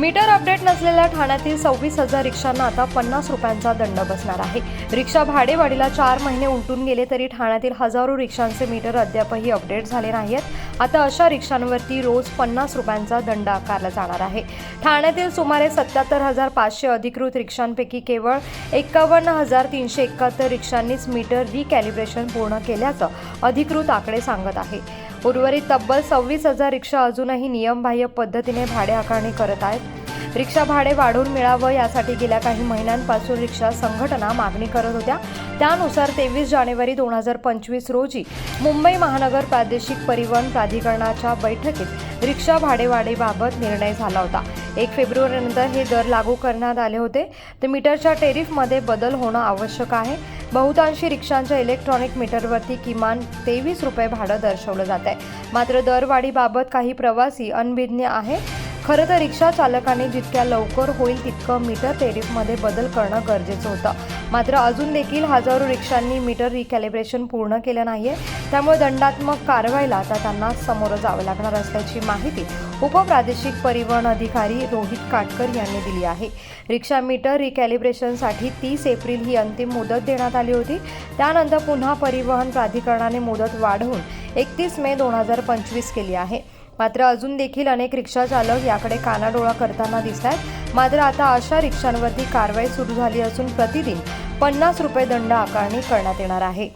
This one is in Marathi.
मीटर अपडेट नसलेल्या ठाण्यातील सव्वीस हजार रिक्षांना आता पन्नास रुपयांचा दंड बसणार आहे. रिक्षा भाडेवाढीला चार महिने उलटून गेले तरी ठाण्यातील हजारो रिक्षांचे मीटर अद्यापही अपडेट झाले नाहीत आता अशा रिक्षांवरती रोज पन्नास रुपयांचा दंड आकारला जाणार आहे. ठाण्यातील सुमारे सत्याहत्तर हजार पाचशे अधिकृत रिक्षांपैकी केवळ एकावन्न हजार तीनशे एकाहत्तर रिक्षांनीच मीटर रिकॅलिब्रेशन पूर्ण केल्याचं अधिकृत आकडे सांगत आहे. उर्वरित तब्बल सव्वीस हजार रिक्षा अजूनही नियमबाह्य पद्धतीने भाडे आकारणी करत आहेत. रिक्षा भाडे वाढवून मिळावं यासाठी गेल्या काही महिन्यांपासून रिक्षा संघटना मागणी करत होत्या. त्यानुसार तेवीस जानेवारी दोन हजार पंचवीस रोजी मुंबई महानगर प्रादेशिक परिवहन प्राधिकरणाच्या बैठकीत रिक्षा भाडेवाढीबाबत निर्णय झाला होता. एक फेब्रुवारीनंतर हे दर लागू करण्यात आले होते. तर मीटरच्या टेरिफमध्ये बदल होणं आवश्यक आहे. बहुतांशी रिक्षांच्या इलेक्ट्रॉनिक मीटरवरती किमान तेवीस रुपये भाडं दर्शवलं जात आहे मात्र दरवाढीबाबत काही प्रवासी अनभिज्ञ आहे खरं तर रिक्षा चालकाने जितक्या लवकर होईल तितकं मीटर टेरिफमध्ये बदल करणं गरजेचं होतं. मात्र अजून देखील हजारो रिक्षांनी मीटर रिकॅलिब्रेशन पूर्ण केलं नाही आहे त्यामुळे दंडात्मक कारवाईला आता त्यांना समोरं जावं लागणार असल्याची माहिती उपप्रादेशिक परिवहन अधिकारी रोहित काटकर यांनी दिली आहे. रिक्षा मीटर रिकॅलिब्रेशनसाठी तीस एप्रिल ही अंतिम मुदत देण्यात आली होती. त्यानंतर पुन्हा परिवहन प्राधिकरणाने मुदत वाढवून एकतीस मे दोन हजार पंचवीस केली आहे. मात्र अजून देखील अनेक रिक्षा चालक याकडे कानाडोळा करताना दिसत आहेत मात्र आता अशा रिक्षांवरती कारवाई सुरू झाली असून प्रतिदिन पन्नास रुपये दंड आकारणी करण्यात येणार आहे.